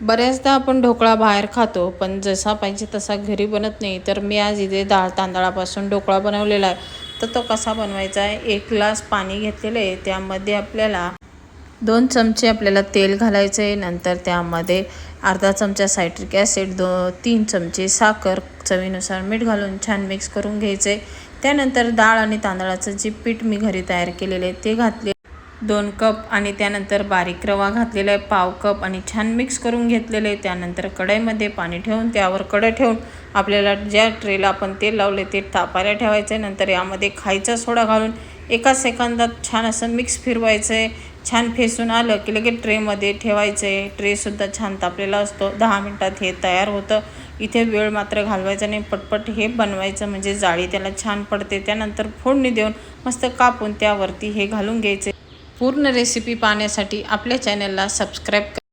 बऱ्याचदा आपण ढोकळा बाहेर खातो पण जसा पाहिजे तसा घरी बनत नाही. तर मी आज इथे डाळ तांदळापासून ढोकळा बनवलेला आहे. तर तो कसा बनवायचा आहे? एक ग्लास पाणी घेतलेलं आहे. त्यामध्ये आपल्याला दोन चमचे आपल्याला तेल घालायचं आहे. नंतर त्यामध्ये अर्धा चमचा सायट्रिक ॲसिड दो तीन चमचे साखर चवीनुसार मीठ घालून छान मिक्स करून घ्यायचं आहे. त्यानंतर डाळ आणि तांदळाचं जे पीठ मी घरी तयार केलेलं आहे ते घातले. दोन कप आणि त्यानंतर बारीक रवा घातलेला आहे. पाव कप आणि छान मिक्स करून घेतलेलं आहे. त्यानंतर कढईमध्ये पाणी ठेवून त्यावर कढई ठेवून आपल्याला ज्या ट्रेला आपण तेल लावले ते तापायला ठेवायचं आहे. नंतर यामध्ये खायचा सोडा घालून एका सेकंदात छान असं मिक्स फिरवायचं आहे छान फेसून आलं की लगेच ट्रेमध्ये ठेवायचं आहे ट्रेसुद्धा छान तापलेला असतो. दहा मिनटात हे तयार होतं. इथे वेळ मात्र घालवायचा नाही. पटपट हे बनवायचं म्हणजे जाळी त्याला छान पडते. त्यानंतर फोडणी देऊन मस्त कापून त्यावरती हे घालून घ्यायचे पूर्ण रेसिपी पाहण्यासाठी आपल्या चॅनलला सबस्क्राईब